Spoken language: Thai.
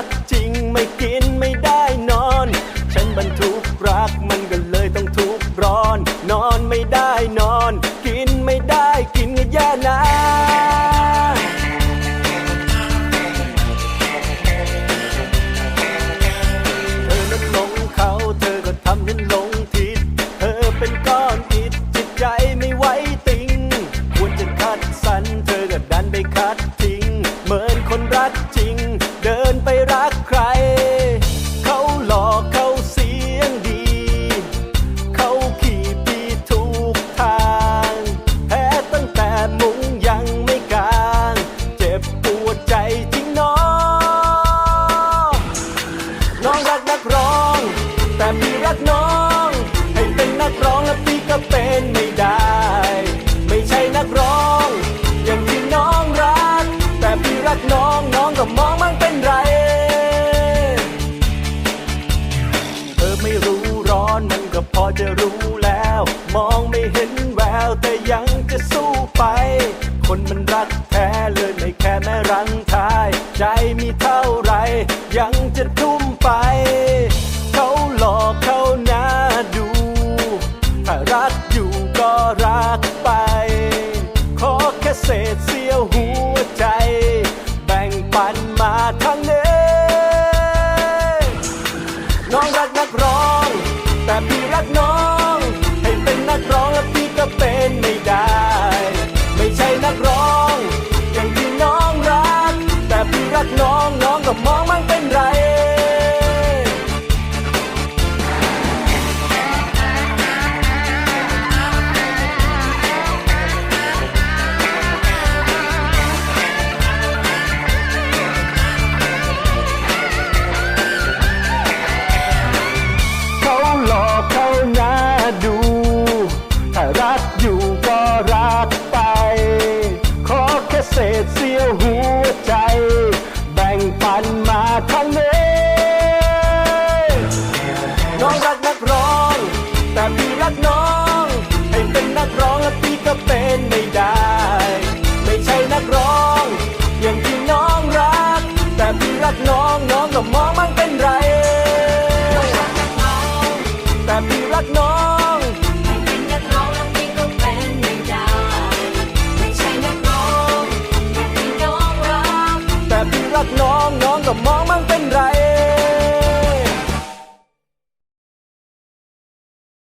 ักจริงไม่กินไม่ได้นอน ฉันบรรทุกรักมันก็เลยต้องทุกร้อน นอนไม่ได้นอน กินไม่ได้กินก็แยนะเธอนั้นหงเขาเธอก็ทำฉันหลงทิศเธอเป็นก้อนอิดจิตใจไม่ไหวติงควรจะคัดสรรเธอก็ดันไปคัดทิ้งเหมือนคนรักจริง จะรู้แล้ว มองไม่เห็นแววแต่ยังจะสู้ไป คนมันรักแท้เลยไม่แค่แม่รังทาย ใจมีเท่าไร ยังจะทุ่มไป เขาหลอกเขาน่าดู ถ้ารักอยู่ก็รักไป no